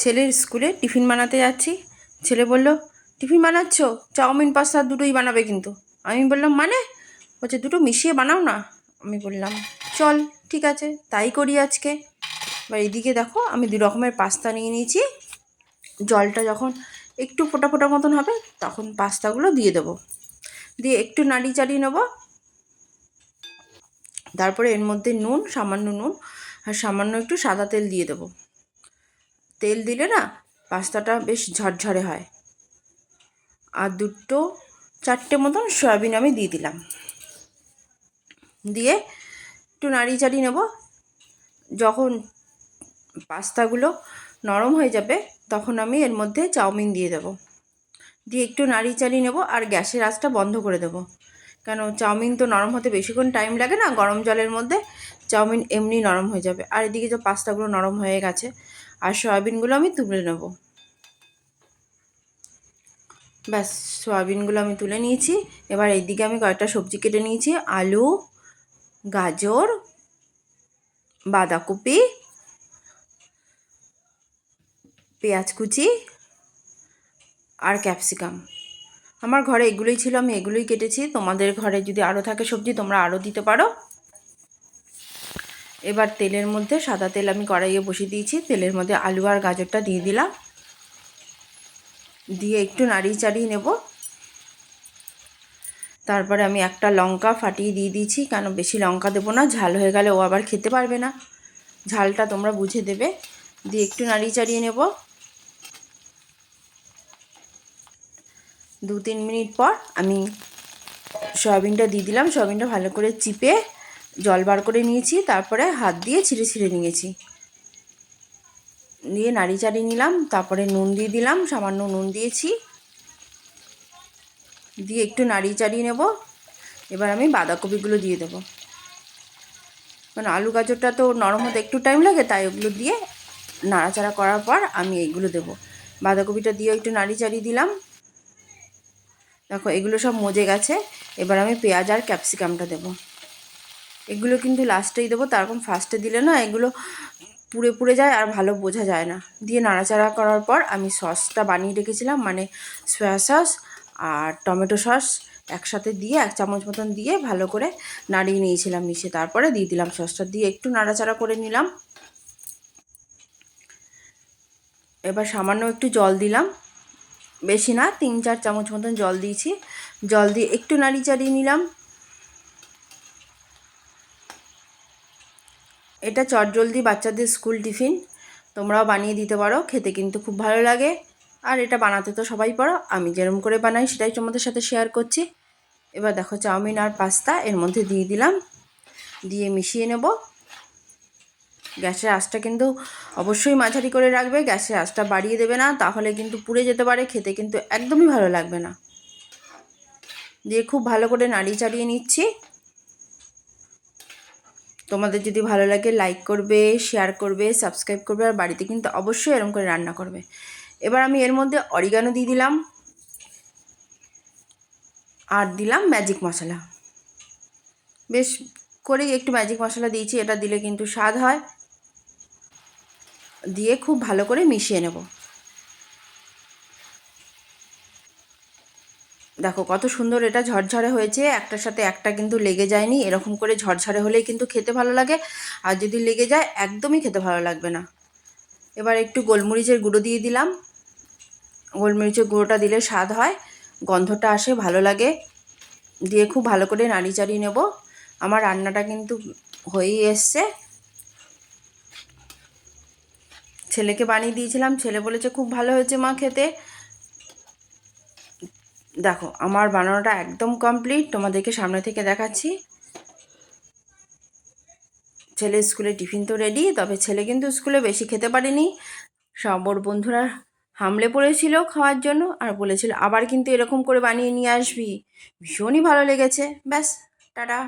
ছেলের স্কুলে টিফিন বানাতে যাচ্ছি। ছেলে বলল, টিফিন বানাচ্ছ? চাউমিন, পাস্তা দুটোই বানাবে কিন্তু। আমি বললাম মানে? বলছে, দুটো মিশিয়ে বানাও না। আমি বললাম, চল, ঠিক আছে, তাই করি আজকে। এবার এদিকে দেখো, আমি দু রকমের পাস্তা নিয়ে নিয়েছি। জলটা যখন একটু ফোটা ফোটা মতন হবে, তখন পাস্তাগুলো দিয়ে দেবো। দিয়ে একটু নাড়ি চাড়িয়ে নেব। তারপরে এর মধ্যে নুন, সামান্য নুন, আর সামান্য একটু সাদা তেল দিয়ে দেবো। তেল দিলে না পাস্তাটা বেশ ঝরঝরে হয়। আর দুটো চারটে মতন সয়াবিন আমি দিয়ে দিলাম। দিয়ে একটু নাড়ি চাড়িয়ে নেব। যখন পাস্তাগুলো নরম হয়ে যাবে তখন আমি এর মধ্যে চাউমিন দিয়ে দেবো। দিয়ে একটু নাড়ি চাড়িয়ে নেব আর গ্যাসের আঁচটা বন্ধ করে দেবো। কেন চাউমিন তো নরম হতে বেশিক্ষণ টাইম লাগে না, গরম জলের মধ্যে চাউমিন এমনি নরম হয়ে যাবে। আর এদিকে যে পাস্তাগুলো নরম হয়ে গেছে আর সয়াবিনগুলো আমি তুলে নেব। ব্যাস, সয়াবিনগুলো আমি তুলে নিয়েছি। এবার এইদিকে আমি কয়েকটা সবজি কেটে নিয়েছি। আলু, গাজর, বাঁধাকপি, পেঁয়াজ কুচি আর ক্যাপসিকাম। আমার ঘরে এগুলোই ছিল, আমি এগুলোই কেটেছি। তোমাদের ঘরে যদি আরও থাকে সবজি, তোমরা আরও দিতে পারো। এবার তেলের মধ্যে সাদা তেল আমি কড়াইয়ে বসিয়ে দিয়েছি। তেলের মধ্যে আলু আর গাজরটা দিয়ে দিলাম। দিয়ে একটু নাড়িয়ে চাড়িয়ে নেব। তারপরে আমি একটা লঙ্কা ফাটিয়ে দিয়ে দিয়েছি, কেন বেশি লঙ্কা দেবো না, ঝাল হয়ে গেলে ও আবার খেতে পারবে না। ঝালটা তোমরা বুঝে দেবে। দিয়ে একটু নাড়িয়ে চাড়িয়ে নেব। দু তিন মিনিট পর আমি সয়াবিনটা দিয়ে দিলাম। সয়াবিনটা ভালো করে চিপে জল বার করে নিয়েছি, তারপরে হাত দিয়ে ছিঁড়ে ছিঁড়ে নিয়েছি। দিয়ে নাড়ি চাড়িয়ে নিলাম, তারপরে নুন দিয়ে দিলাম, সামান্য নুন দিয়েছি। দিয়ে একটু নাড়ি চাড়িয়ে নেব, এবার আমি বাঁধাকপিগুলো দিয়ে দেবো। মানে আলু গাজরটা তো নরম হতে একটু টাইম লাগে, তাই ওগুলো দিয়ে নাড়াচাড়া করার পর আমি এইগুলো দেবো। বাঁধাকপিটা দিয়ে একটু নাড়ি চাড়িয়ে দিলাম। দেখো, এগুলো সব মজে গেছে, এবার আমি পেঁয়াজ আর ক্যাপসিকামটা দেবো। এগুলো কিন্তু লাস্টেই দেবো তারকম ফার্স্টে দিলে না এগুলো পুড়ে পুড়ে যায় আর ভালো বোঝা যায় না। দিয়ে নাড়াচাড়া করার পর আমি সসটা বানিয়ে রেখেছিলাম মানে সয়া সস আর টমেটো সস একসাথে দিয়ে এক চামচ মতন দিয়ে ভালো করে নাড়িয়ে নিয়েছিলাম মিশিয়ে তারপরে দিয়ে দিলাম সসটা দিয়ে একটু নাড়াচাড়া করে নিলাম। এবার সামান্য একটু জল দিলাম। বেশি না, তিন চার চামচ মতন জল দিয়েছি। জল দিয়ে একটু নাড়ি চাড়িয়ে নিলাম। এটা চটজলদি বাচ্চাদের স্কুল টিফিন। তোমরাও বানিয়ে দিতে পারো, খেতে কিন্তু খুব ভালো লাগে। আর এটা বানাতে তো সবাই পারো, আমি যেরকম করে বানাই সেটাই তোমাদের সাথে শেয়ার করছি। এবার দেখো চাউমিন আর পাস্তা, এর মধ্যে দিয়ে দিলাম। দিয়ে মিশিয়ে নেব। গ্যাসের আঁচটা কিন্তু অবশ্যই মাঝারি করে রাখবে, গ্যাসের আঁচটা বাড়িয়ে দেবে না, তাহলে কিন্তু পুড়ে যেতে পারে, খেতে কিন্তু একদমই ভালো লাগবে না। দিয়ে খুব ভালো করে নাড়িয়ে চাড়িয়ে নিচ্ছি। তোমাদের যদি ভালো লাগে লাইক করবে শেয়ার করবে সাবস্ক্রাইব করবে আর বাড়িতে কিন্তু অবশ্যই এরকম করে রান্না করবে। এবার আমি এর মধ্যে অরিগানো দিয়ে দিলাম। আর দিলাম ম্যাজিক মশলা। বেশ করেই একটু ম্যাজিক মশলা দিয়েছি, এটা দিলে কিন্তু স্বাদ হয়। দিয়ে খুব ভালো করে মিশিয়ে নেব। দেখো কত সুন্দর এটা ঝরঝরে হয়েছে, একটার সাথে একটা কিন্তু লেগে যায়নি, এরকম করে ঝরঝরে হলেই কিন্তু খেতে ভালো লাগে, আর যদি লেগে যায় একদমই খেতে ভালো লাগবে না। এবার একটু গোলমরিচের গুঁড়ো দিয়ে দিলাম, গোলমরিচের গুঁড়োটা দিলে স্বাদ হয়, গন্ধটা আসে, ভালো লাগে, দিয়ে খুব ভালো করে নাড়ি চাড়িয়ে নেব, আমার রান্নাটা কিন্তু হয়েই এসছে। ছেলেকে বানিয়ে দিয়েছিলাম, ছেলে বলেছে খুব ভালো হয়েছে মা খেতে দেখো, আমার বানানোটা একদম কমপ্লিট তোমাদেরকে সামনে থেকে দেখাচ্ছি। ছেলে স্কুলে টিফিন তো রেডি তবে ছেলে কিন্তু স্কুলে বেশি খেতে পারেনি। সব ওর বন্ধুরা হামলে পড়েছিল খাওয়ার জন্য আর বলেছিল, আবার কিন্তু এরকম করে বানিয়ে নিয়ে আসবি। ভীষণই ভালো লেগেছে। ব্যাস, টাটা।